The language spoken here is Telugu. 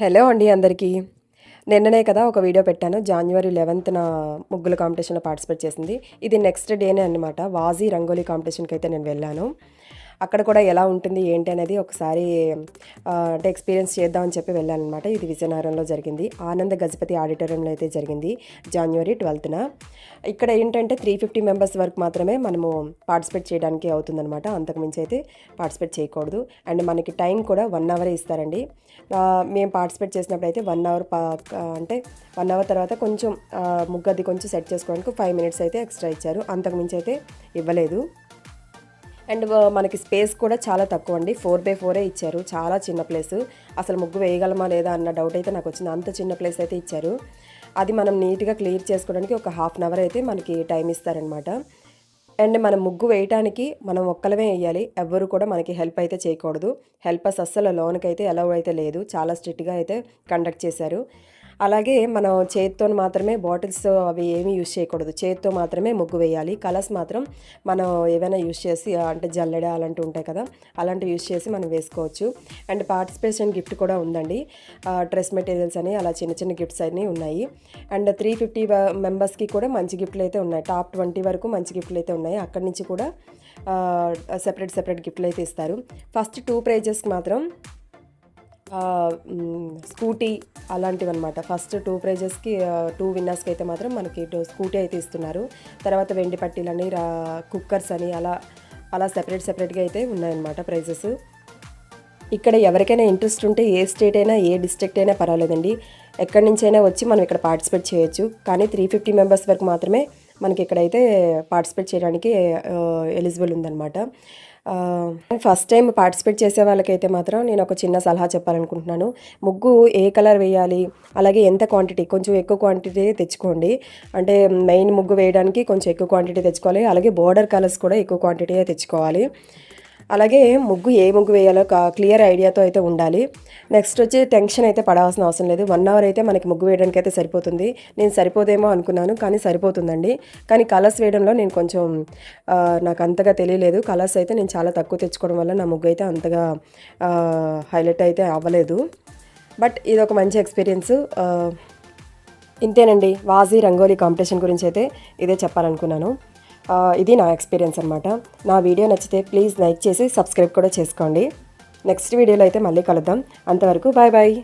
హలో అండి అందరికీ. నిన్ననే కదా ఒక వీడియో పెట్టాను. జనవరి లెవెన్త్న ముగ్గుల కాంపిటీషన్లో పార్టిసిపేట్ చేసింది. ఇది నెక్స్ట్ డేనే అనమాట వాజీ రంగోలీ కాంపిటీషన్కి అయితే నేను వెళ్ళాను. అక్కడ కూడా ఎలా ఉంటుంది ఏంటి అనేది ఒకసారి అంటే ఎక్స్పీరియన్స్ చేద్దామని చెప్పి వెళ్ళానమాట ఇది విజయనగరంలో జరిగింది. ఆనంద గజపతి ఆడిటోరియంలో అయితే జరిగింది జనవరి ట్వెల్త్న ఇక్కడ ఏంటంటే త్రీ ఫిఫ్టీ మెంబర్స్ వరకు మాత్రమే మనము పార్టిసిపేట్ చేయడానికి అవుతుందన్నమాట. అంతకుమించి అయితే పార్టిసిపేట్ చేయకూడదు. అండ్ మనకి టైం కూడా వన్ అవరే ఇస్తారండి. మేము పార్టిసిపేట్ చేసినప్పుడు అయితే వన్ అవర్ పా అంటే వన్ అవర్ తర్వాత కొంచెం ముగ్గది కొంచెం సెట్ చేసుకోవడానికి ఫైవ్ మినిట్స్ అయితే ఎక్స్ట్రా ఇచ్చారు. అంతకుమించి అయితే ఇవ్వలేదు. అండ్ మనకి స్పేస్ కూడా చాలా తక్కువ అండి ఫోర్ బై ఫోరే ఇచ్చారు. చాలా చిన్న ప్లేస్. అసలు ముగ్గు వేయగలమా లేదా అన్న డౌట్ అయితే నాకు వచ్చింది. అంత చిన్న ప్లేస్ అయితే ఇచ్చారు. అది మనం నీట్గా క్లియర్ చేసుకోవడానికి ఒక హాఫ్ అన్ అవర్ అయితే మనకి టైం ఇస్తారనమాట అండ్ మనం ముగ్గు వేయటానికి మనం ఒక్కలమే వేయాలి. ఎవ్వరు కూడా మనకి హెల్ప్ అయితే చేయకూడదు. హెల్పర్స్ అస్సలు అయితే అలౌ అయితే లేదు. చాలా స్ట్రిక్ట్గా అయితే కండక్ట్ చేశారు. అలాగే మనం చేతితో మాత్రమే బాటిల్స్ అవి ఏమీ యూజ్ చేయకూడదు. చేతితో మాత్రమే ముగ్గు వేయాలి. కలర్స్ మాత్రం మనం ఏవైనా యూజ్ చేసి అంటే జల్లెడ అలాంటివి ఉంటాయి కదా అలాంటివి యూజ్ చేసి మనం వేసుకోవచ్చు. అండ్ పార్టిసిపేషన్ గిఫ్ట్ కూడా ఉందండి. డ్రెస్ మెటీరియల్స్ అని అలా చిన్న చిన్న గిఫ్ట్స్ అన్నీ ఉన్నాయి. అండ్ త్రీ ఫిఫ్టీ మెంబర్స్కి కూడా మంచి గిఫ్ట్లు అయితే ఉన్నాయి. టాప్ ట్వంటీ వరకు మంచి గిఫ్ట్లు అయితే ఉన్నాయి. అక్కడి నుంచి కూడా సెపరేట్ సెపరేట్ గిఫ్ట్లు అయితే ఇస్తారు. ఫస్ట్ టూ ప్రైజెస్కి మాత్రం స్కూటీ అలాంటివి అనమాట ఫస్ట్ టూ ప్రైజెస్కి టూ విన్నర్స్కి అయితే మాత్రం మనకి టూ స్కూటీ అయితే ఇస్తున్నారు. తర్వాత వెండి పట్టీలని రా కుక్కర్స్ అని అలా అలా సెపరేట్ సెపరేట్గా అయితే ఉన్నాయన్నమాట ప్రైజెస్. ఇక్కడ ఎవరికైనా ఇంట్రెస్ట్ ఉంటే ఏ స్టేట్ అయినా ఏ డిస్ట్రిక్ట్ అయినా పర్వాలేదండి. ఎక్కడి నుంచైనా వచ్చి మనం ఇక్కడ పార్టిసిపేట్ చేయొచ్చు. కానీ త్రీ ఫిఫ్టీ మెంబర్స్ వరకు మాత్రమే మనకి ఇక్కడైతే పార్టిసిపేట్ చేయడానికి ఎలిజిబుల్ ఉందన్నమాట. ఫస్ట్ టైం పార్టిసిపేట్ చేసే వాళ్ళకైతే మాత్రం నేను ఒక చిన్న సలహా చెప్పాలనుకుంటున్నాను. ముగ్గు ఏ కలర్ వేయాలి? అలాగే ఎంత క్వాంటిటీ కొంచెం ఎక్కువ క్వాంటిటీ తెచ్చుకోండి. అంటే మెయిన్ ముగ్గు వేయడానికి కొంచెం ఎక్కువ క్వాంటిటీ తెచ్చుకోవాలి. అలాగే బోర్డర్ కలర్స్ కూడా ఎక్కువ క్వాంటిటీ తెచ్చుకోవాలి. అలాగే ముగ్గు ఏ ముగ్గు వేయాలో క్లియర్ ఐడియాతో అయితే ఉండాలి. నెక్స్ట్ వచ్చి టెన్షన్ అయితే పడాల్సిన అవసరం లేదు. వన్ అవర్ అయితే మనకి ముగ్గు వేయడానికి అయితే సరిపోతుంది. నేను సరిపోదేమో అనుకున్నాను కానీ సరిపోతుందండి. కానీ కలర్స్ వేయడంలో నేను కొంచెం నాకు అంతగా తెలియలేదు. కలర్స్ అయితే నేను చాలా తక్కువ తెచ్చుకోవడం వల్ల నా ముగ్గు అయితే అంతగా హైలైట్ అయితే అవ్వలేదు. బట్ ఇది ఒక మంచి ఎక్స్పీరియన్స్. ఇంతేనండి. వాజీ రంగోలీ కాంపిటీషన్ గురించి అయితే ఇదే చెప్పాలనుకున్నాను. ఇది నా ఎక్స్పీరియన్స్ అనమాట నా వీడియో నచ్చితే ప్లీజ్ లైక్ చేసి సబ్స్క్రైబ్ కూడా చేసుకోండి. నెక్స్ట్ వీడియోలో అయితే మళ్ళీ కలుద్దాం. అంతవరకు బాయ్ బాయ్.